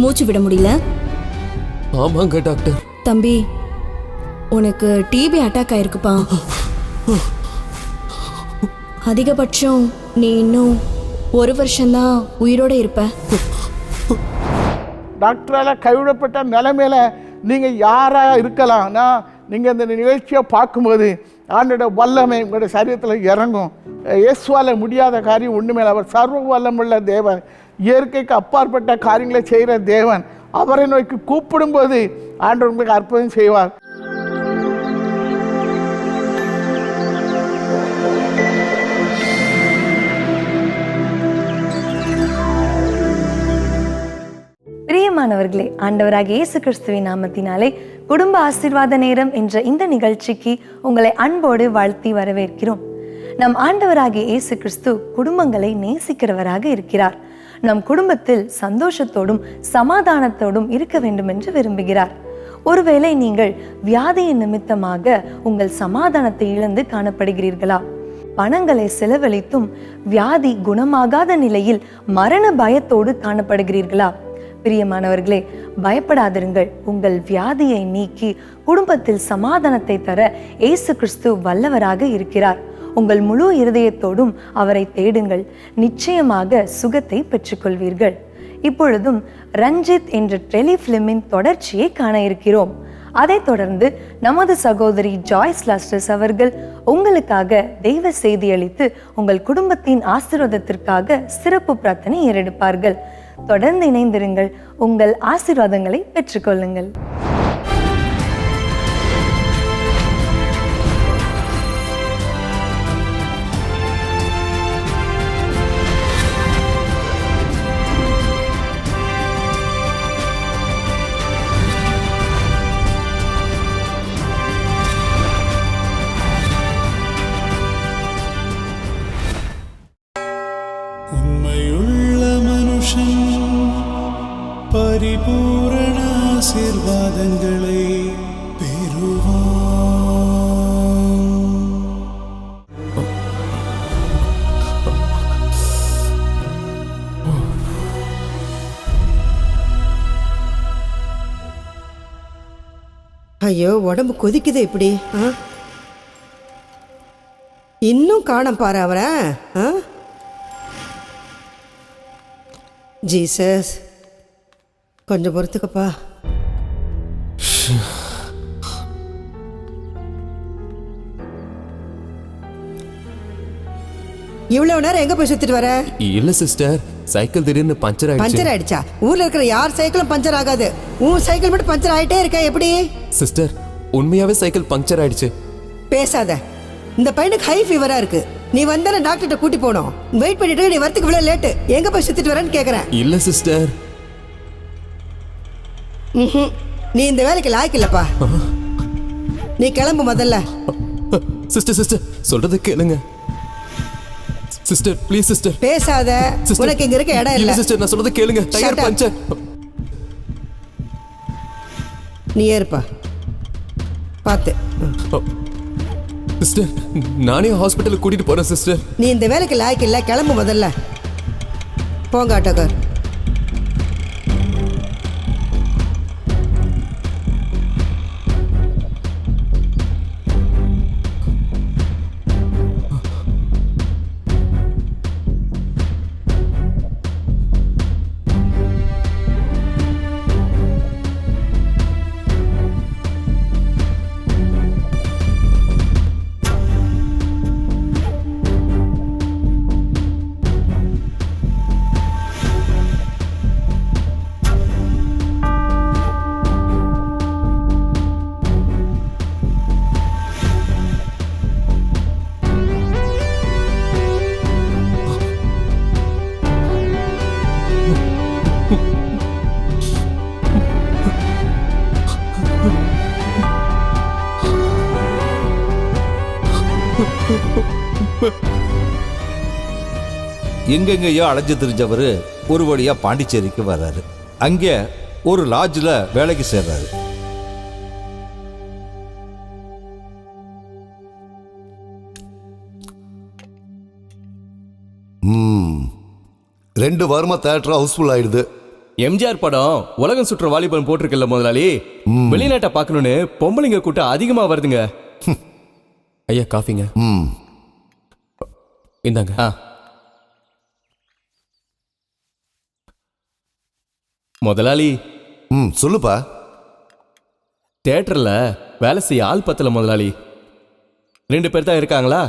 மூச்சு விட முடியல? ஆமாங்க டாக்டர். தம்பி உனக்கு டிபி அட்டாக் ஆயிருக்குப்பா. அதிகபட்சம் நீ இன்னும் ஒரு வருஷம்தான் உயிரோட இருப்ப. டாக்டரால் கைவிடப்பட்ட நிலைமையில நீங்கள் யாராக இருக்கலாம்னா நீங்கள் இந்த நிகழ்ச்சியை பார்க்கும்போது ஆண்டோட வல்லமை உங்களுடைய சரீரத்தில் இறங்கும். இயேசுவால முடியாத காரியம் ஒன்றுமே அவர் சர்வ வல்லமுள்ள தேவன். இயற்கைக்கு அப்பாற்பட்ட காரியங்களை செய்கிற தேவன் அவரை நோக்கி கூப்பிடும்போது ஆண்டவர் உங்களுக்கு அற்புதம் செய்வார். பிரியமானவர்களே ஆண்டவராக இயேசு கிறிஸ்துவின் நாமத்தினாலே குடும்ப ஆசீர்வாத நேரம் என்ற இந்த நிகழ்ச்சிக்கு உங்களை அன்போடு வாழ்த்தி வரவேற்கிறோம். நம் ஆண்டவராகிய இயேசு கிறிஸ்து குடும்பங்களை நேசிக்கிறவராக இருக்கிறார். நம் குடும்பத்தில் சந்தோஷத்தோடும் சமாதானத்தோடும் இருக்க வேண்டும் என்று விரும்புகிறார். ஒருவேளை நீங்கள் வியாதியின் நிமித்தமாக உங்கள் சமாதானத்தை இழந்து காணப்படுகிறீர்களா? பணங்களை செலவழித்தும் வியாதி குணமாகாத நிலையில் மரண பயத்தோடு காணப்படுகிறீர்களா? பிரியமானவர்களே பயப்படாதிருங்கள். உங்கள் வியாதியை நீக்கி குடும்பத்தில் சமாதானத்தை தர இயேசு கிறிஸ்து வல்லவராக இருக்கிறார். உங்கள் முழு இருதயத்தோடும் அவரை தேடுங்கள். நிச்சயமாக சுகத்தை பெற்றுக்கொள்வீர்கள். இப்பொழுதும் ரஞ்சித் என்ற டெலிஃபிலிமின் தொடர்ச்சியை காண இருக்கிறோம். அதைத் தொடர்ந்து நமது சகோதரி ஜாய்ஸ் லாஸ்டர்ஸ் அவர்கள் உங்களுக்காக தெய்வ செய்தி அளித்து உங்கள் குடும்பத்தின் ஆசீர்வாதத்திற்காக சிறப்பு பிரார்த்தனை ஏறெடுப்பார்கள். தொடர்ந்து இணைந்திருங்கள். உங்கள் ஆசீர்வாதங்களை பெற்றுக்கொள்ளுங்கள். ஐயோ உடம்பு கொதிக்குது இப்படி ஆ? இன்னும் காணம் பாரு அவரை ஆ? ஜீசஸ் கொஞ்சம் பொறுத்துக்கப்பா இவ்வளவு நேரம் எங்க போய் சுத்திட்டு வர? இல்ல சிஸ்டர் சைக்கிள் திடீர்னு பஞ்சர் ஆயிடுச்சு. பஞ்சர் ஆயிடுச்சா? ஊர்ல இருக்கிற யார் சைக்கிளும் பஞ்சர் ஆகாது. உன் சைக்கிள் மட்டும் பஞ்சர் ஆயிட்டே இருக்க எப்படி? சிஸ்டர் உண்மையாவே சைக்கிள் பஞ்சர் ஆயிடுச்சு. பேசாத. இந்த பையனுக்கு ஹை ஃபீவரா இருக்கு. நீ வந்தானே டாக்டர்கிட்ட கூட்டி போனோம் வெயிட் பண்ணிட்டு நீ வரத்துக்கு இவ்வளவு லேட்டு எங்க போய் சுத்திட்டு வரேன்னு கேக்குறேன். இல்ல சிஸ்டர். நீ இந்த வேலைக்கு லாய்க்கு இல்லப்பா. நீ கிளம்பு முதல்ல. சிஸ்டர் சிஸ்டர் சொல்றத கேளுங்க. சிஸ்டர் ப்ளீஸ் சிஸ்டர் பேசாத. உனக்கு இங்க இருக்க இடம் இல்ல சிஸ்டர் நான் சொல்றத கேளுங்க. டயர். பஞ்சர் நீ ஏறுப்பா பார்த்து. ம். சிஸ்டர் நானே ஹாஸ்பிட்டலுக்கு கூட்டிட்டு போறேன் சிஸ்டர் நீ இந்த வேலைக்கு லாய்க்கு இல்ல கிளம்பு முதல்ல. போங்க ஆட்டோக்கார். எங்கெங்கேயோ அலைஞ்சு தெரிஞ்சவர் ஒரு வழியா பாண்டிச்சேரிக்கு வர்றாரு. அங்கே ஒரு லாட்ஜில் வேலைக்கு சேர்றாரு. ரெண்டு வாரமா தேட்டர் ஹவுஸ்ஃபுல் ஆயிடுது. எம்ஜிஆர் படம் உலகம் சுற்ற வாலிபன் போட்டிருக்கல முதலாளி? வெளிநாட்டை பார்க்கணும்னு பொம்பளைங்க கூட்டம் அதிகமா வருதுங்க. ஐயா காஃபிங்க. ம். இந்தாங்க. ஆ. முதலாளி. ம் சொல்லுப்பா. தியேட்டர்ல வேலை செய்ய ஆள் பத்தல முதலாளி. ரெண்டு பேர் தான் இருக்காங்களா?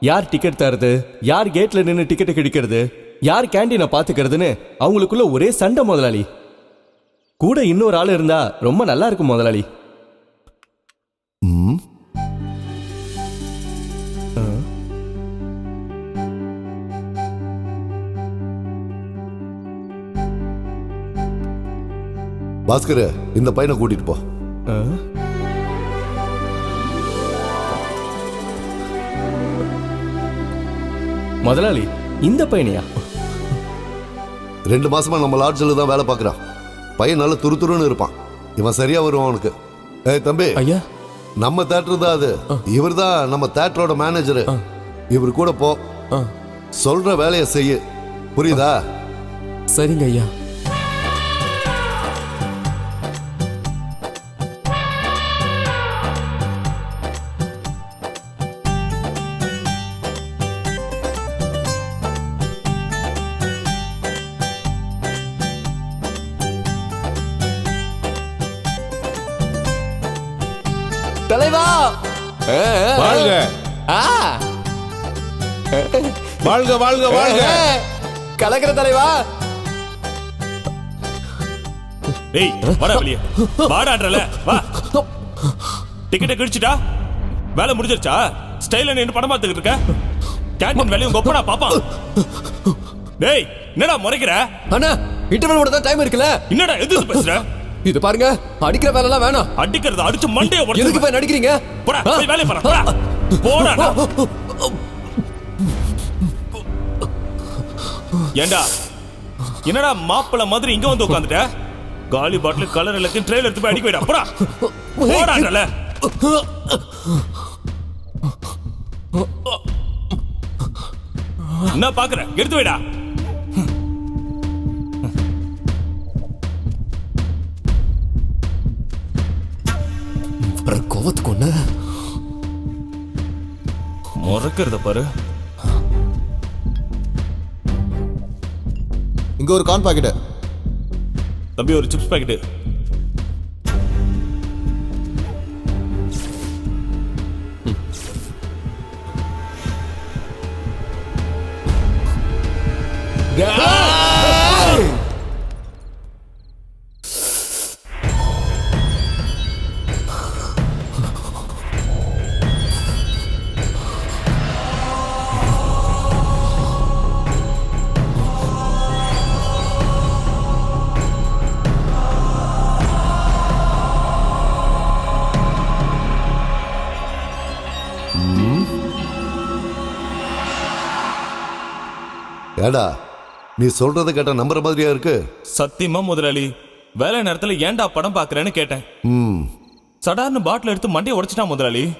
யார் டிக்கெட் தருது யார் கேட்ல நின்று டிக்கெட் கிடைக்கிறது? யார் கேண்டீனை பாத்துக்கிறதுன்னு அவங்களுக்குள்ள ஒரே சண்டை முதலாளி. கூட இன்னொரு ஆள் இருந்தா ரொம்ப நல்லா இருக்கும் முதலாளி. ம். பாஸ்கர் இந்த பையனை கூட்டிட்டு போ? முதலாளி இந்த பையனையா? ரெண்டு மாசமா நம்ம லாட்ஜில் தான் வேலை பார்க்குறான். பையன் நல்ல துருதுருன்னு இருப்பான். இவன் சரியா வருவான் அவனுக்கு. ஏய் தம்பி. ஐயா. நம்ம தேட்டர் தான் அது. இவர் தான் நம்ம தேட்டரோட மேனேஜரு இவர் கூட போ. சொல்ற வேலையை செய்ய. புரியுதா? சரிங்க ஐயா. வாழ்க. வாழ்க வாழ்க வாழ்க. கலக்கிற தலைவா? டேய் வாடா வெளியே. வாடான்றல வா. டிக்கெட்டை கிழிச்சிட்டா? வேலை முடிஞ்சிருச்சா? ஸ்டைல நின்று படம் பார்த்துக்கிட்டு இருக்க? கேண்டீன் வேலையும் உங்க ஒப்பனா பாப்பான் டேய் என்னடா முறைக்கிற? அண்ணா இன்டர்வல் தான் டைம் இருக்குல்ல? என்னடா எதிர்த்து பேசுற? இது பாருங்க அடிக்கிற வேலை எல்லாம் வேணாம். அடிக்கிறது அடிச்சு மண்டைய எதுக்கு போய் நடிக்கிறீங்க? போடா போய் வேலையை பாரு போடா. ஏண்டா? என்னடா மாப்பிள்ள மாதிரி இங்க வந்து உட்காந்துட்ட? காலி பாட்டில் கலர் எல்லாத்தையும் ட்ரெயில எடுத்து போய் அடிக்க போயிடா போடா. போடாடல என்ன பாக்குற? எடுத்து போயிடா கோவத்துக்கு ஒன்று முறக்கிறத பாரு. இங்க ஒரு கான் பாக்கெட் தம்பி ஒரு சிப்ஸ் பாக்கெட்டு ஏடா நீ சொல்றத கேட்ட நம்புற மாதிரியா இருக்கு? சத்தியமா முதலாளி வேலை நேரத்துல ஏன்டா படம் பாக்குறேன்னு கேட்டேன். ம். சடார்னு பாட்டில் எடுத்து மண்டையை உடைச்சிட்டான் முதலாளி?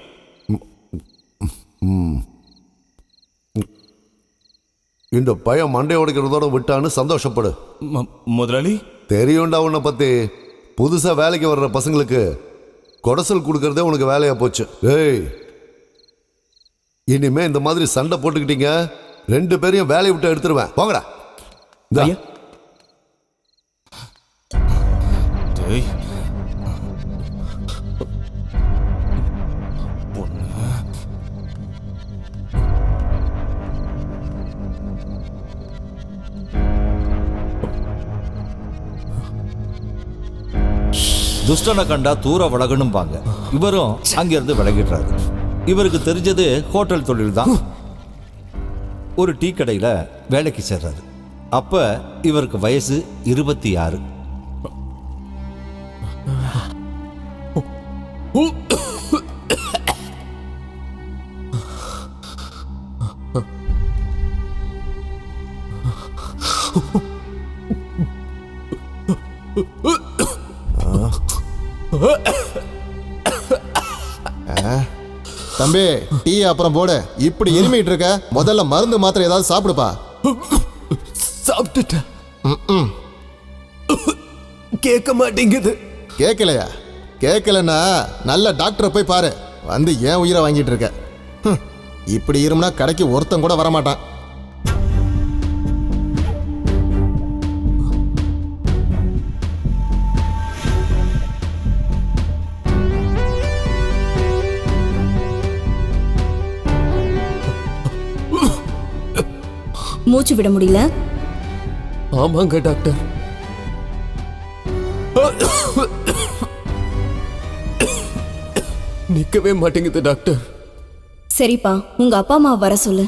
இந்த பையன் மண்டை உடைக்கிறதோட விட்டான்னு சந்தோஷப்படு. ம- முதலாளி? தெரியும்டா உன்னை பத்தி. புதுசா வேலைக்கு வர்ற பசங்களுக்கு கொடசல் கொடுக்கறதே உனக்கு வேலையா போச்சு. ஏய் இனிமே இந்த மாதிரி சண்டை போட்டுக்கிட்டீங்க? ரெண்டு பேரையும் வேலையை விட்டு எடுத்துருவேன் போங்கடா. ஐயா. டேய். துஷ்டனை கண்டா தூர விலகணும்பாங்க இவரும் அங்கிருந்து விலகிடுறாரு இவருக்கு தெரிஞ்சது ஹோட்டல் தொழில் தான் ஒரு டீ கடையில் வேலைக்கு சேர்றாரு. அப்ப இவருக்கு வயசு இருபத்தி ஆறு. தம்பி டீ அப்புறம் போடு. இப்படி இருமிட்டு இருக்க முதல்ல மருந்து மாத்திரை ஏதாவது சாப்பிடுப்பா. சாப்பிட்டுட்டேன். கேட்க மாட்டேங்குது. கேட்கலையா? கேட்கலன்னா நல்ல டாக்டரை போய் பாரு. வந்து ஏன் உயிரை வாங்கிட்டு இருக்க? இப்படி இருமுனா கடைக்கு ஒருத்தன் கூட வரமாட்டான். மூச்சு விட முடியல? ஆமாங்க டாக்டர். நிக்கவே மாட்டேங்குது டாக்டர். சரிப்பா உங்க அப்பா அம்மா வர சொல்லு.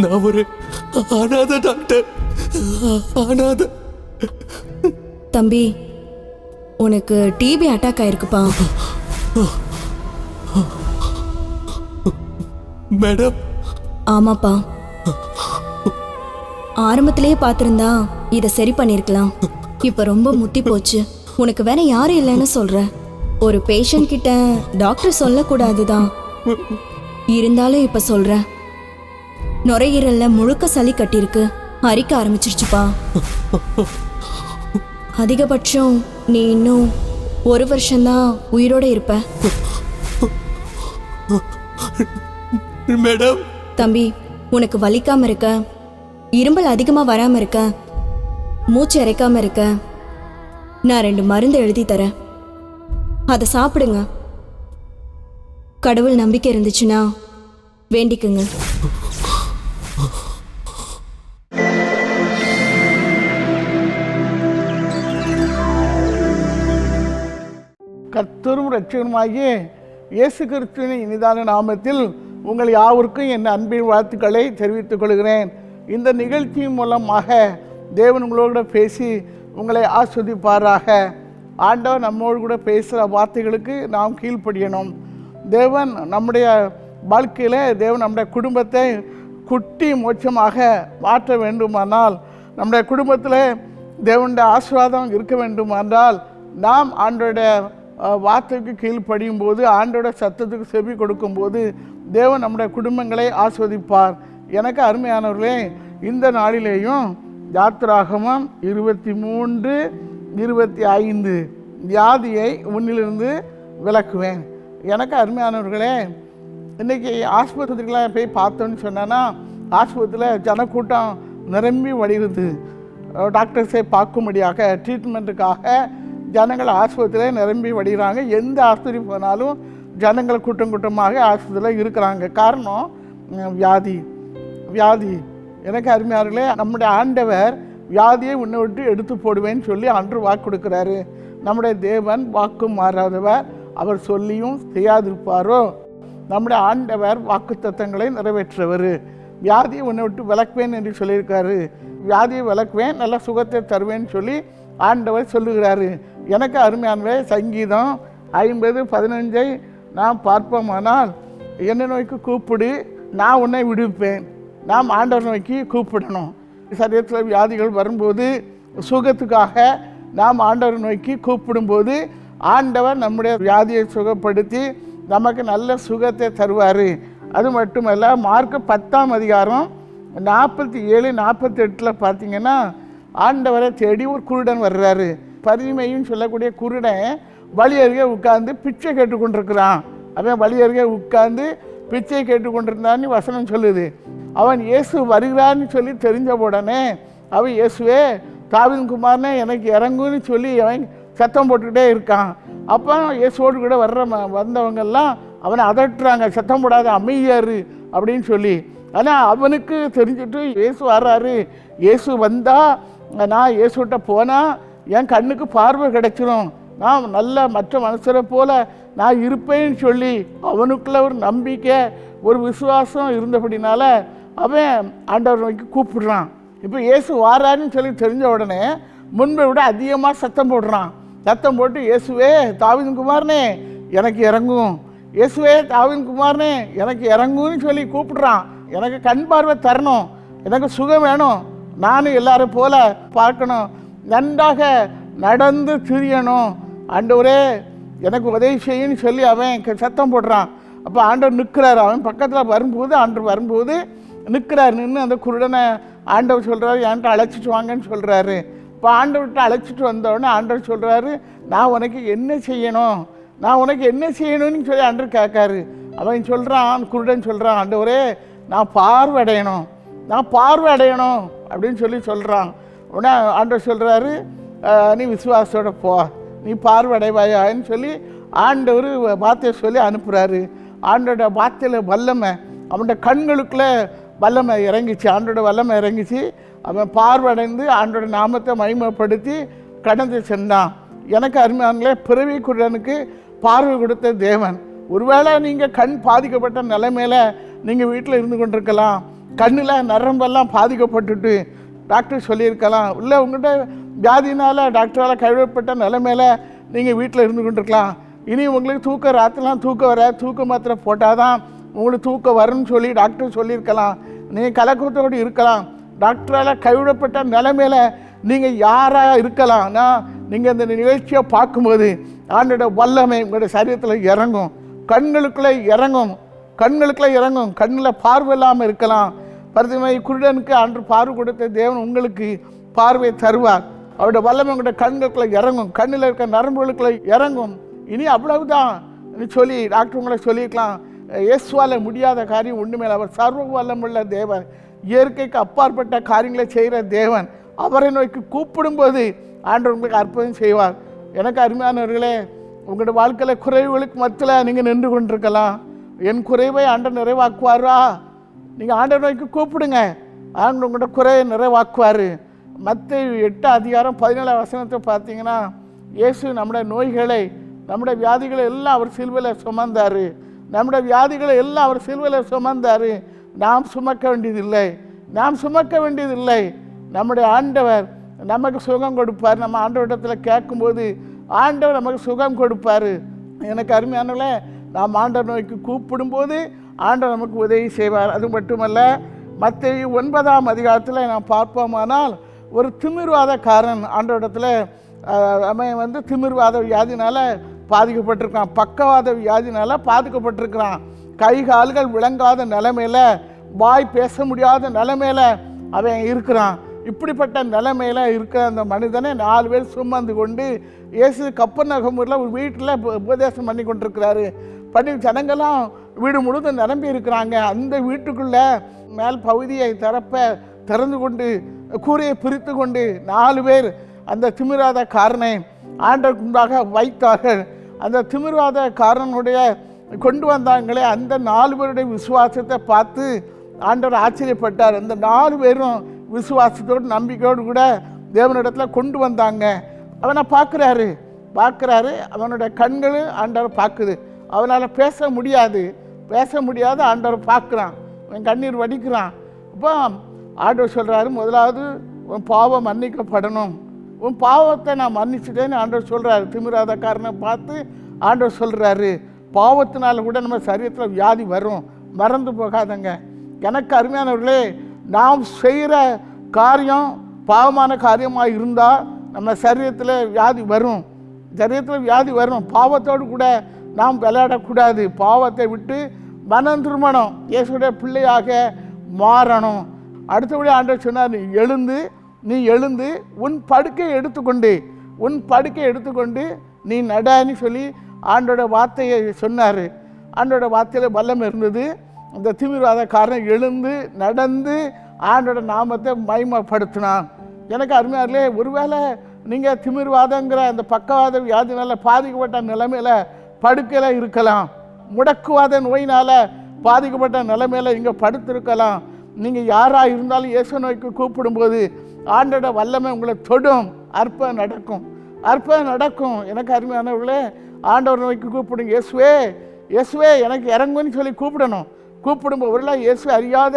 நான் ஒரு அனாத டாக்டர். அனாத. தம்பி உனக்கு டிபி அட்டாக் ஆயிருக்குப்பா. மேடம் ஆமாப்பா. ஆரம்பத்திலேயே பார்த்துருந்தா இதை சரி பண்ணிருக்கலாம். இப்போ ரொம்ப முத்தி போச்சு. உனக்கு வேற யாரும் இல்லைன்னு சொல்ற. ஒரு பேஷண்ட் கிட்ட டாக்டர் சொல்லக்கூடாதுதான். இருந்தாலும் இப்போ சொல்ற. நுரையீரல்ல முழுக்க சளி கட்டியிருக்கு. அரிக்க ஆரம்பிச்சிருச்சுப்பா. அதிகபட்சம் நீ இன்னும் ஒரு வருஷம்தான் உயிரோட இருப்ப. மேடம் தம்பி உனக்கு வலிக்காம இருக்க. இரும்பல் அதிகமா வராம இருக்க. மூச்சு இறைக்காம இருக்க. நான் ரெண்டு மருந்து எழுதி தரேன். அதை சாப்பிடுங்க. கடவுள் நம்பிக்கை இருந்துச்சுன்னா வேண்டிக்குங்க. கத்தரும் ரட்சகனுமாகிய இயேசு கிறிஸ்துவின் இனிதான நாமத்தில் உங்கள் யாவருக்கும் என் அன்பின் வாழ்த்துக்களை தெரிவித்துக் கொள்கிறேன். இந்த நிகழ்ச்சியின் மூலமாக தேவன் உங்களோட பேசி உங்களை ஆஸ்வதிப்பாராக. ஆண்டவர் நம்மோடு கூட பேசுகிற வார்த்தைகளுக்கு நாம் கீழ்ப்படியணும். தேவன் நம்முடைய வாழ்க்கையில் தேவன் நம்முடைய குடும்பத்தை குட்டி மோட்சமாக மாற்ற வேண்டுமானால் நம்முடைய குடும்பத்தில் தேவனுடைய ஆசீர்வாதம் இருக்க வேண்டுமென்றால் நாம் ஆண்டோடைய வார்த்தைக்கு கீழ்ப்படியும் போது ஆண்டோட சத்தத்துக்கு செவி கொடுக்கும்போது தேவன் நம்முடைய குடும்பங்களை ஆஸ்வதிப்பார். எனக்கு அருமையானவர்களே இந்த நாளிலேயும் யாத்திராகமம் இருபத்தி மூன்று இருபத்தி ஐந்து வியாதியை உன்னிலிருந்து விலக்குவேன் எனக்கு அருமையானவர்களே இன்றைக்கி ஆஸ்பத்திரிக்கெலாம் போய் பார்த்தோன்னு சொன்னேன்னா ஆஸ்பத்திரியில் ஜனக்கூட்டம் நிரம்பி வழியுது டாக்டர்ஸை பார்க்கும்படியாக ட்ரீட்மெண்ட்டுக்காக ஜனங்கள் ஆஸ்பத்திரியில் நிரம்பி வடிகிறாங்க எந்த ஆஸ்பத்திரி போனாலும் ஜனங்கள் கூட்டம் கூட்டமாக ஆஸ்பத்திரியில் இருக்கிறாங்க. காரணம் வியாதி. வியாதி. எனக்கு அருமையார்களே நம்முடைய ஆண்டவர் வியாதியை உன்னை விட்டு எடுத்து போடுவேன்னு சொல்லி அன்று வாக்கு கொடுக்குறாரு. நம்முடைய தேவன் வாக்கு மாறாதவர். அவர் சொல்லியும் செய்யாதிருப்பாரோ? நம்முடைய ஆண்டவர் வாக்குத்தத்தங்களை நிறைவேற்றவர் வியாதியை உன்னை விட்டு விளக்குவேன் என்று சொல்லியிருக்காரு. வியாதியை விளக்குவேன் நல்ல சுகத்தை தருவேன்னு சொல்லி ஆண்டவர் சொல்லுகிறாரு. எனக்கு அருமையானவே சங்கீதம் ஐம்பது பதினஞ்சை நாம் பார்ப்போமானால் என்ன நோய்க்கு கூப்பிடு நான் உன்னை விடுவிப்பேன் நாம் ஆண்டவர் நோக்கி கூப்பிடணும். சரீரத்தில் வியாதிகள் வரும்போது சுகத்துக்காக நாம் ஆண்டவர் நோக்கி கூப்பிடும்போது ஆண்டவர் நம்முடைய வியாதியை சுகப்படுத்தி நமக்கு நல்ல சுகத்தை தருவார். அது மட்டுமல்ல மார்க் பத்தாம் அதிகாரம் நாற்பத்தி ஏழு நாற்பத்தி எட்டில் பார்த்தீங்கன்னா ஆண்டவரை தேடி ஒரு குருடன் வர்றாரு. பரிமையும் சொல்லக்கூடிய குருடன் வழி அருகே உட்கார்ந்து பிச்சை கேட்டுக்கொண்டிருக்கிறான். அவன் வழி அருகே உட்கார்ந்து பிச்சை கேட்டுக்கொண்டிருந்தான்னு வசனம் சொல்லுது. அவன் இயேசு வருகிறான்னு சொல்லி தெரிஞ்ச உடனே அவன் இயேசுவே தாவின் குமார்னே எனக்கு இறங்குன்னு சொல்லி அவன் சத்தம் போட்டுக்கிட்டே இருக்கான். அப்போ இயேசுவோடு கூட வர்ற வந்தவங்கெல்லாம் அவனை அதட்டுறாங்க. சத்தம் போடாத அமைதியாரு அப்படின்னு சொல்லி. ஆனால் அவனுக்கு தெரிஞ்சுட்டு இயேசு வர்றாரு. இயேசு வந்தால் நான் இயேசுகிட்ட போனால் என் கண்ணுக்கு பார்வை கிடைச்சிரும். நான் நல்ல மற்ற மனுஷரை போல நான் இருப்பேன்னு சொல்லி அவனுக்குள்ள ஒரு நம்பிக்கை ஒரு விசுவாசம் இருந்தபடினால அவன் ஆண்டவர் நோக்கி கூப்பிடுறான். இப்போ இயேசு வாரான்னு சொல்லி தெரிஞ்ச உடனே முன்பை விட அதிகமாக சத்தம் போடுறான். சத்தம் போட்டு இயேசுவே தாவின் குமாரனே எனக்கு இறங்கும். இயேசுவே தாவின் குமாரனே எனக்கு இறங்கும்னு சொல்லி கூப்பிடுறான். எனக்கு கண் பார்வை தரணும். எனக்கு சுகம் வேணும். நானும் எல்லாரும் போல பார்க்கணும். நன்றாக நடந்து திரியணும். ஆண்டவரே எனக்கு உதவி செய்யுன்னு சொல்லி அவன் சத்தம் போடுறான். அப்போ ஆண்டவர் நிற்கிறாரு. அவன் பக்கத்தில் வரும்போது ஆண்டவர் வரும்போது நிற்கிறார். நின்று அந்த குருடனை ஆண்டவர் சொல்கிறாரு என்கிட்ட அழைச்சிட்டு வாங்கன்னு சொல்கிறாரு இப்போ ஆண்டவர்கிட்ட அழைச்சிட்டு வந்தோடனே ஆண்டவர் சொல்கிறாரு நான் உனக்கு என்ன செய்யணும்? நான் உனக்கு என்ன செய்யணும்னு சொல்லி ஆண்டவர் கேட்காரு. அவன் சொல்கிறான் குருடன் சொல்கிறான் ஆண்டவரே நான் பார்வை அடையணும். நான் பார்வை அடையணும். அப்படின்னு சொல்லி சொல்கிறான் உடனே ஆண்டவர் சொல்கிறாரு நீ விசுவாசத்தோட போ. நீ பார்வடைவாயான்னு சொல்லி ஆண்டவர் வார்த்தையை சொல்லி அனுப்புகிறாரு ஆண்டோட வார்த்தையில் வல்லமை அவனோட கண்களுக்குள்ளே வல்லமை இறங்கிச்சு. ஆண்டோட வல்லமை இறங்கிச்சு. அவன் பார்வடைந்து ஆண்டோட நாமத்தை மகிமைப்படுத்தி கடந்து சென்றான். எனக்கு அருமையானங்களே பிறவி குருடனுக்கு பார்வை கொடுத்த தேவன். ஒருவேளை நீங்கள் கண் பாதிக்கப்பட்ட நிலைமையில் நீங்கள் வீட்டில் இருந்து கொண்டிருக்கலாம். கண்ணில் நரம்பெல்லாம் பாதிக்கப்பட்டுட்டு டாக்டர் சொல்லியிருக்கலாம். இல்லை உங்கள்கிட்ட வியாதினால் டாக்டரால் கைவிடப்பட்ட நிலைமையில நீங்கள் வீட்டில் இருந்து கொண்டிருக்கலாம். இனி உங்களுக்கு தூக்கம் ராத்திரிலாம் தூக்கம் வர தூக்க மாத்திரை போட்டால் தான் உங்களுக்கு தூக்கம் வரும்னு சொல்லி டாக்டர் சொல்லியிருக்கலாம். நீங்கள் கலக்கத்தோடு இருக்கலாம். டாக்டரால் கைவிடப்பட்ட நிலமையில நீங்கள் யாராக இருக்கலாம்னா நீங்கள் இந்த நிகழ்ச்சியை பார்க்கும்போது ஆண்டோட வல்லமை உங்களுடைய சரீரத்தில் இறங்கும். கண்களுக்குள்ளே இறங்கும். கண்களுக்குள்ளே இறங்கும். கண்ணில் பார்வை இல்லாமல் இருக்கலாம். பரிசுமை குருடனுக்கு அன்று பார்வை கொடுத்த தேவன் உங்களுக்கு பார்வை தருவார். அவருடைய வல்லமை உங்களுடைய கண்களுக்குள்ள இறங்கும் கண்ணில் இருக்க நரம்புகளுக்குள்ள இறங்கும். இனி அவ்வளவுதான். சொல்லி டாக்டர் உங்களை சொல்லியிருக்கலாம். இயேசுவால முடியாத காரியம் ஒன்றுமே அவர் சர்வ வல்லமுள்ள தேவன். இயற்கைக்கு அப்பாற்பட்ட காரியங்களை செய்கிற தேவன். அவரை நோக்கி கூப்பிடும்போது ஆண்டவர் உங்களுக்கு அற்புதம் செய்வார். எனக்கு அருமையானவர்களே உங்களோட வாழ்க்கையில் குறைவுகளுக்கு மத்தியில் நீங்கள் நின்று கொண்டிருக்கலாம். என் குறைவை ஆண்டவர் நிறைவாக்குவாரா? நீங்கள் ஆண்டவர் நோக்கி கூப்பிடுங்க. ஆண்டு உங்களோட குறையை நிறைவாக்குவார். மற்ற எட்டு அதிகாரம் பதினேழாம் வசனத்தை பார்த்தீங்கன்னா இயேசு நம்முடைய நோய்களை நம்முடைய வியாதிகளை எல்லாம் அவர் சிலுவையில் சுமந்தார். நம்முடைய வியாதிகளை எல்லாம் அவர் சிலுவையில் சுமந்தார். நாம் சுமக்க வேண்டியதில்லை. நாம் சுமக்க வேண்டியதில்லை. நம்முடைய ஆண்டவர் நமக்கு சுகம் கொடுப்பார். நம்ம ஆண்டவரிடத்தில் கேட்கும்போது ஆண்டவர் நமக்கு சுகம் கொடுப்பார். எனக்கு அருமையானவர்களே நாம் ஆண்டவர் நோய்க்கு கூப்பிடும்போது ஆண்டவர் நமக்கு உதவி செய்வார். அது மட்டுமல்ல மற்ற ஒன்பதாம் அதிகாரத்தில் நாம் பார்ப்போமானால் ஒரு திமிர்வாதக்காரன் ஆண்டவரிடத்தில் அஹ், அவன் வந்து திமிர்வாத வியாதினால் பாதிக்கப்பட்டிருக்கான். பக்கவாத வியாதினால் பாதிக்கப்பட்டிருக்கிறான். கை கால்கள் விளங்காத நிலமையில் வாய் பேச முடியாத நிலமையில் அவன் இருக்கிறான். இப்படிப்பட்ட நிலமையில் இருக்கிற அந்த மனிதனை நாலு பேர் சுமந்து கொண்டு இயேசு கப்பநகமூரில் ஒரு வீட்டில் உபதேசம் பண்ணி கொண்டிருக்கிறாரு. பண்ணி ஜனங்கள்லாம் வீடு முழுதும் நிரம்பி இருக்கிறாங்க. அந்த வீட்டுக்குள்ளே மேல் பகுதியை திறப்ப திறந்து கொண்டு கூரையை பிரித்து கொண்டு நாலு பேர் அந்த திமிராத காரனை ஆண்டவருக்கு முன்பாக வைத்தார்கள். அந்த திமிர்வாத காரனுடைய கொண்டு வந்தாங்களே அந்த நாலு பேருடைய விசுவாசத்தை பார்த்து ஆண்டவர் ஆச்சரியப்பட்டார். அந்த நாலு பேரும் விசுவாசத்தோடு நம்பிக்கையோடு கூட தேவனிடத்தில் கொண்டு வந்தாங்க. அவனை பார்க்குறாரு. பார்க்குறாரு. அவனுடைய கண்கள் ஆண்டவர் பார்க்குது. அவனால் பேச முடியாது. பேச முடியாது ஆண்டவர் பார்க்குறான். அவன் கண்ணீர் வடிக்கிறான். அப்போ ஆண்டவர் சொல்கிறாரு முதலாவது உன் பாவம் மன்னிக்கப்படணும். உன் பாவத்தை நான் மன்னிச்சுட்டேன்னு ஆண்டவர் சொல்கிறாரு திமிராதக்காரனை பார்த்து ஆண்டவர் சொல்கிறாரு பாவத்தினால கூட நம்ம சரீரத்தில் வியாதி வரும். மறந்து போகாதங்க. எனக்கு அருமையானவர்களே நாம் செய்கிற காரியம் பாவமான காரியமாக இருந்தால் நம்ம சரீரத்தில் வியாதி வரும். சரீரத்தில் வியாதி வரும். பாவத்தோடு கூட நாம் விளையாடக்கூடாது. பாவத்தை விட்டு மனம் திருமணம். இயேசுடைய பிள்ளையாக மாறணும். அடுத்தபடி ஆண்டவர் சொன்னார் நீ எழுந்து நீ எழுந்து உன் படுக்கையை எடுத்துக்கொண்டு உன் படுக்கையை எடுத்துக்கொண்டு நீ நடான்னு சொல்லி ஆண்டோட வார்த்தையை சொன்னார். ஆண்டோட வார்த்தையில் வல்லம் இருந்தது. அந்த திமிர்வாதக்காரன் எழுந்து நடந்து ஆண்டோட நாமத்தை மயமப்படுத்தினான் எனக்கு அருமையாரிலே ஒருவேளை நீங்கள் திமிர்வாதங்கிற அந்த பக்கவாத வியாதினால பாதிக்கப்பட்ட நிலைமையில் படுக்கையில் இருக்கலாம். முடக்குவாத நோயினால் பாதிக்கப்பட்ட நிலைமையில் இங்கே படுத்திருக்கலாம். நீங்கள் யாராக இருந்தாலும் இயேசு நோய்க்கு கூப்பிடும்போது ஆண்டோட வல்லமை உங்களை தொடும். அற்ப நடக்கும். அற்ப நடக்கும். எனக்கு அருமையானவர்களே ஆண்டவர் நோய்க்கு கூப்பிடுங்க. இயேசுவே இயேசுவே எனக்கு இறங்குன்னு சொல்லி கூப்பிடணும். கூப்பிடும்போது இயேசு அறியாத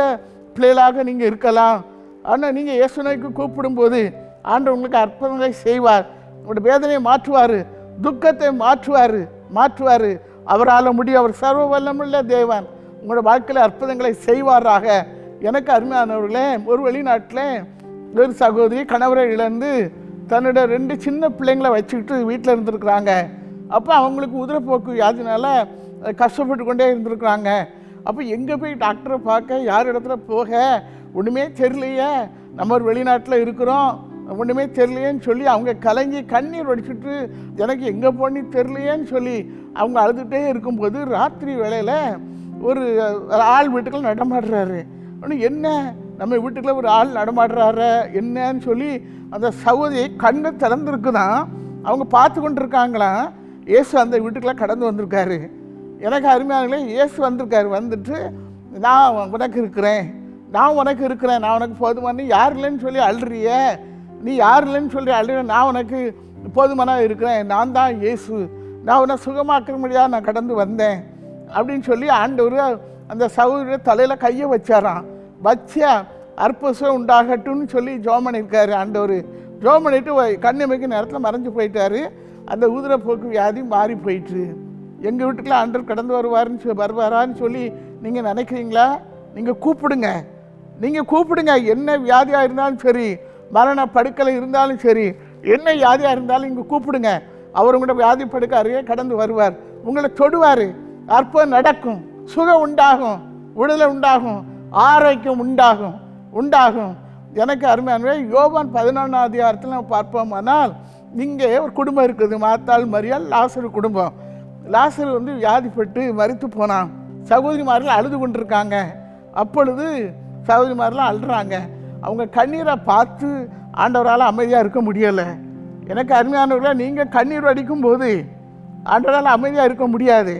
பிள்ளைகளாக நீங்கள் இருக்கலாம். ஆனால் நீங்கள் இயேசு நோய்க்கு கூப்பிடும்போது ஆண்டவர் உங்களுக்கு அற்புதங்களை செய்வார். உங்களுடைய வேதனையை மாற்றுவார். துக்கத்தை மாற்றுவார். மாற்றுவார். அவரால் முடியும். அவர் சர்வ வல்லமுள்ள தேவன். உங்களோட வாழ்க்கையில் அற்புதங்களை செய்வாராக. எனக்கு அருமையானவர்களே ஒரு வெளிநாட்டில் ஒரு சகோதரி கணவரை இழந்து தன்னோட ரெண்டு சின்ன பிள்ளைங்களை வச்சுக்கிட்டு வீட்டில் இருந்திருக்கிறாங்க. அப்போ அவங்களுக்கு உதிரப்போக்கு வியாதினால கஷ்டப்பட்டு கொண்டே இருந்திருக்கிறாங்க. அப்போ எங்கே போய் டாக்டரை பார்க்க யார் இடத்துல போக ஒன்றுமே தெரியலையே. நம்ம ஒரு வெளிநாட்டில் இருக்கிறோம் ஒன்றுமே தெரியலையேன்னு சொல்லி அவங்க கலங்கி கண்ணீர் வடிச்சிட்டு எனக்கு எங்கே போனி தெரியலையேன்னு சொல்லி அவங்க அழுதுகிட்டே இருக்கும்போது ராத்திரி வேளையில் ஒரு ஆள் வீட்டுக்குள்ள நடமாடுறாரு. ஒன்று என்ன? நம்ம வீட்டுக்குள்ள ஒரு ஆள் நடமாடுறாரு என்னன்னு சொல்லி அந்த சகோதரி கண்ணு திறந்துருக்குதான். அவங்க பார்த்து கொண்டு இருக்காங்களாம் இயேசு அந்த வீட்டுக்குள்ளே கடந்து வந்திருக்காரு. எனக்கு அருமையானங்களே இயேசு வந்திருக்காரு. வந்துட்டு நான் உனக்கு இருக்கிறேன். நான் உனக்கு இருக்கிறேன். நான் உனக்கு போதுமான யார் இல்லைன்னு சொல்லி அழுறிய? நீ யார் இல்லைன்னு சொல்லி அழுற? நான் உனக்கு போதுமான இருக்கிறேன். நான் தான் இயேசு. நான் உன்னை சுகமாக்க முடியாது நான் கடந்து வந்தேன். அப்படின்னு சொல்லி ஆண்டவர் அந்த சகோதரிய தலையில் கையை வச்சாராம். வச்சா அற்புதம் உண்டாகட்டும்னு சொல்லி ஜோம் பண்ணியிருக்காரு ஆண்டவர் ஜோம் பண்ணிட்டு கண்ணிமைக்கு நேரத்தில் மறைஞ்சு போயிட்டாரு. அந்த ஊதுரப்போக்கு வியாதி மாறி போயிட்டு எங்கள் வீட்டுக்குள்ள ஆண்டர் கடந்து வருவாருன்னு வருவாரான்னு சொல்லி நீங்கள் நினைக்கிறீங்களா? நீங்கள் கூப்பிடுங்க. நீங்கள் கூப்பிடுங்க. என்ன வியாதியாக இருந்தாலும் சரி மரண படுக்கலை இருந்தாலும் சரி என்ன வியாதியாக இருந்தாலும் இங்கே கூப்பிடுங்க. அவர் உங்களோட வியாதி படுக்காரையே கடந்து வருவார். உங்களை தொடுவார். அற்புதம் நடக்கும். சுகம் உண்டாகும். விடுதலை உண்டாகும். ஆரோக்கியம் உண்டாகும் உண்டாகும். எனக்கு அருமையான யோவான் பதினொன்றாம் அதிகாரத்தில் நம்ம பார்ப்போமானால் இங்கே ஒரு குடும்பம் இருக்குது. மாத்தாள் மரியாள் லாசரு குடும்பம். லாசரு வந்து வியாதிப்பட்டு மறித்து போனான். சகோதரிமார்கள் அழுது கொண்டிருக்காங்க. அப்பொழுது சகோதரிமாரெலாம் அழுறாங்க. அவங்க கண்ணீரை பார்த்து ஆண்டவரால் அமைதியாக இருக்க முடியலை. எனக்கு அருமையானவர்களே நீங்கள் கண்ணீர் வடிக்கும் போது ஆண்டவரால் அமைதியாக இருக்க முடியாது.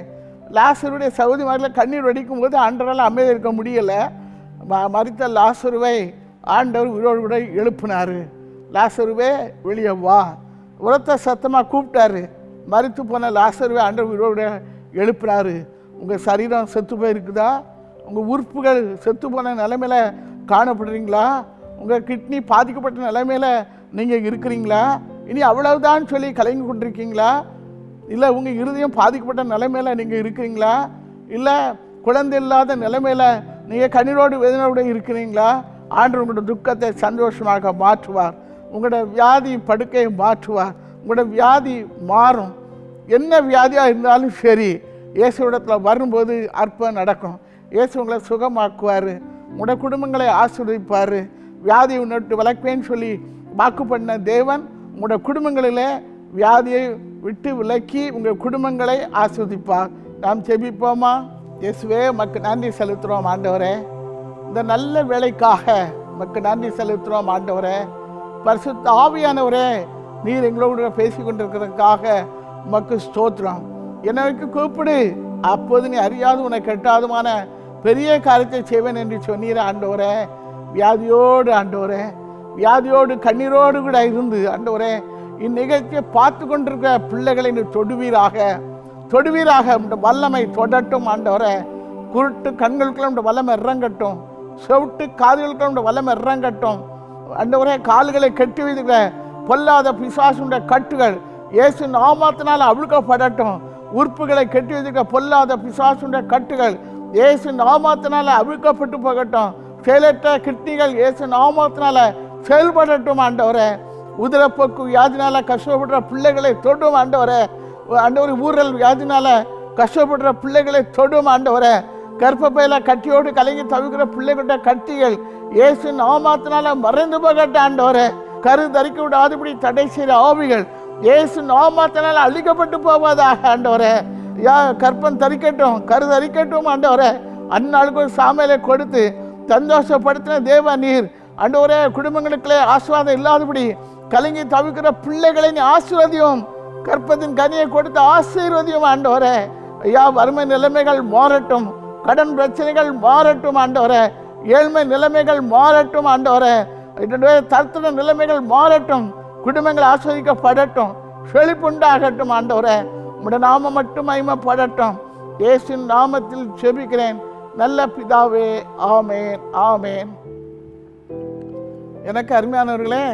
லாசருடைய சகோதரிமாரில் கண்ணீர் வடிக்கும் போது ஆண்டவரால் அமைதியாக இருக்க முடியலை. ம- மரித்த லாசருவை ஆண்டவர் உயிரோடு கூட எழுப்பினார். லாசருவே வெளியே வா. உரத்த சத்தமாக கூப்பிட்டாரு. மறித்து போன லாசருவே ஆண்டவர் உயிரோடு எழுப்பினாரு. உங்கள் சரீரம் செத்து போயிருக்குதா? உங்கள் உறுப்புகள் செத்து போன நிலைமையில் காணப்படுறீங்களா? உங்கள் கிட்னி பாதிக்கப்பட்ட நிலைமையில் நீங்கள் இருக்கிறீங்களா? இனி அவ்வளவுதான் சொல்லி கலங்கி கொண்டிருக்கீங்களா? இல்லை உங்கள் இருதயம் பாதிக்கப்பட்ட நிலைமையில் நீங்கள் இருக்கிறீங்களா? இல்லை குழந்தை இல்லாத நிலைமையில் நீங்கள் கண்ணீரோடு வேதனையோடு இருக்கிறீங்களா? ஆண்டு உங்களோட துக்கத்தை சந்தோஷமாக மாற்றுவார். உங்களோட வியாதி படுக்கையை மாற்றுவார். உங்களோட வியாதி மாறும். என்ன வியாதியாக இருந்தாலும் சரி இயேசுவிடத்தில் வரும்போது அற்பம் நடக்கும். இயேசு உங்களை சுகமாக்குவார். உங்களோட குடும்பங்களை ஆசிர்வதிப்பார். வியாதியை உன்னிட்டு விளக்குவேன்னு சொல்லி வாக்கு பண்ண தேவன் உங்களோட குடும்பங்களில் வியாதியை விட்டு விலக்கி உங்கள் குடும்பங்களை ஆஸ்வதிப்பார் நாம் செபிப்போமா இயேசுவே மக்கு நன்றி செலுத்துகிறோம் ஆண்டவரே. இந்த நல்ல வேலைக்காக மக்கு நன்றி செலுத்துகிறோம் ஆண்டவரே. பரிசுத்த ஆவியானவரே நீர் எங்களோட பேசி கொண்டிருக்கிறதுக்காக மக்கு ஸ்தோத்திரம். என்னைக்கு கூப்பிடு அப்போது நீ அறியாது உனக்கு கெட்டாதுமான பெரிய காரியத்தை செய்வேன் என்று சொன்னீர் ஆண்டவரே. வியாதியோடு ஆண்டவரே. வியாதியோடு கண்ணீரோடு கூட இருந்து ஆண்டவரே இந்நிகழ்ச்சியை பார்த்து கொண்டிருக்கிற பிள்ளைகளை நீ தொடுவீராக. தொடுவீராக. வல்லமை தொடட்டும் ஆண்டவரை. குருட்டு கண்களுக்குள்ள வல்லமை இறங்கட்டும். செவிட்டு காதுகளுக்குள்ள வல்லமை இறங்கட்டும். ஆண்டவரே கால்களை கட்டி வைத்துக்கிற பொல்லாத பிசாசுடைய கட்டுகள் இயேசு நாமத்தினால் அவிழ்க்கப்படட்டும். உறுப்புகளை கட்டி வைத்துக்கிற பொல்லாத பிசாசுடைய கட்டுகள் இயேசு நாமத்தினால் அவிழ்க்கப்பட்டு போகட்டும். செயலற்ற கிட்னிகள் இயேசு நாமத்தினால செயல்படட்டும் ஆண்டவரே. உதிரப்போக்கு வியாதினால கஷ்டப்படுற பிள்ளைகளை தொடும் ஆண்டவரே. ஆண்டவர் ஊரல் வியாதினால கஷ்டப்படுற பிள்ளைகளை தொடும் ஆண்டவரை. கற்பப்பையில கட்டியோடு கலங்கி தவிக்கிற பிள்ளைகிட்ட கட்டிகள். இயேசு நாமத்தினால மறைந்து போகட்ட ஆண்டவரே. கரு தரிக்க விடாதபடி தடை செய்கிற ஆவிகள் இயேசு நாமத்தினால அழிக்கப்பட்டு போவதாக ஆண்டவரே. யா கற்பம் தரிக்கட்டும் கரு தரிக்கட்டும் ஆண்டவரே. அந்நாளுக்கு ஒரு சாமையில கொடுத்து சந்தோஷப்படுத்தின தேவ நீர். ஆண்டவரே குடும்பங்களுக்குள்ளே ஆசீர்வாதம் இல்லாதபடி கலங்கி தவிக்கிற பிள்ளைகளை நீ ஆசீர்வதியும். கற்பத்தின் கனியை கொடுத்து ஆசீர்வதியும் ஆண்டவரே. ஐயா வறுமை நிலைமைகள் மாறட்டும். கடன் பிரச்சனைகள் மாறட்டும் ஆண்டவரே. ஏழ்மை நிலைமைகள் மாறட்டும் ஆண்டவரே. தர்த்தன நிலைமைகள் மாறட்டும். குடும்பங்கள் ஆஸ்வதிக்கப்படட்டும். செழிப்புண்டாகட்டும் ஆண்டவரே. உடைய நாம மட்டும் மகிமைப்படட்டும். இயேசின் நாமத்தில் செபிக்கிறேன் நல்ல பிதாவே ஆமேன் ஆமேன். எனக்கு அருமையானவர்களே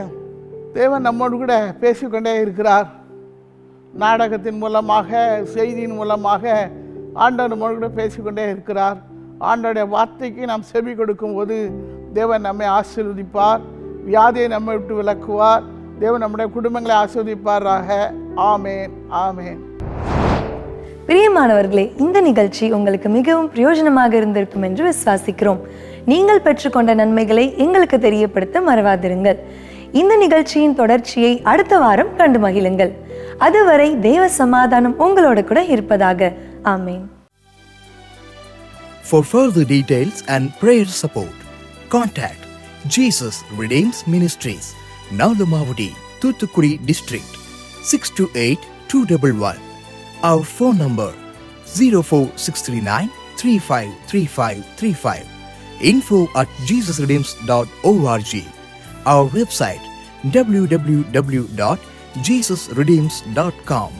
தேவன் நம்மோடு கூட பேசிக்கொண்டே இருக்கிறார். நாடகத்தின் மூலமாக செய்தியின் மூலமாக ஆண்டவர் நம்மோடு கூட பேசிக்கொண்டே இருக்கிறார். ஆண்டோடைய வார்த்தைக்கு நாம் செவி கொடுக்கும்போது தேவன் நம்மை ஆசீர்வதிப்பார். வியாதியை நம்மை விட்டு விளக்குவார் தேவன் நம்முடைய குடும்பங்களை ஆசீர்வதிப்பாராக. ஆமேன் ஆமேன். பிரியமானவர்களே இந்த நிகழ்ச்சி உங்களுக்கு மிகவும் பிரயோஜனமாக இருந்திருக்கும் என்று விசுவாசிக்கிறோம். நீங்கள் பெற்றுக்கொண்ட நன்மைகளை எங்களுக்கு தெரியப்படுத்த மறவாதிருங்கள். இந்த நிகழ்ச்சியின் தொடர்ச்சியை அடுத்த வாரம் கண்டு மகிழுங்கள். அதுவரை தேவ சமாதானம் உங்களோட கூட இருப்பதாக ஆமேன் For further details and prayer support, contact Jesus Redeems Ministries, Nalamavadi, Thuthukuri District, 628-211. Our phone number 04639-353535. Info at jesusredeems.org. Our website www.jesusredeems.com.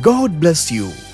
God bless you.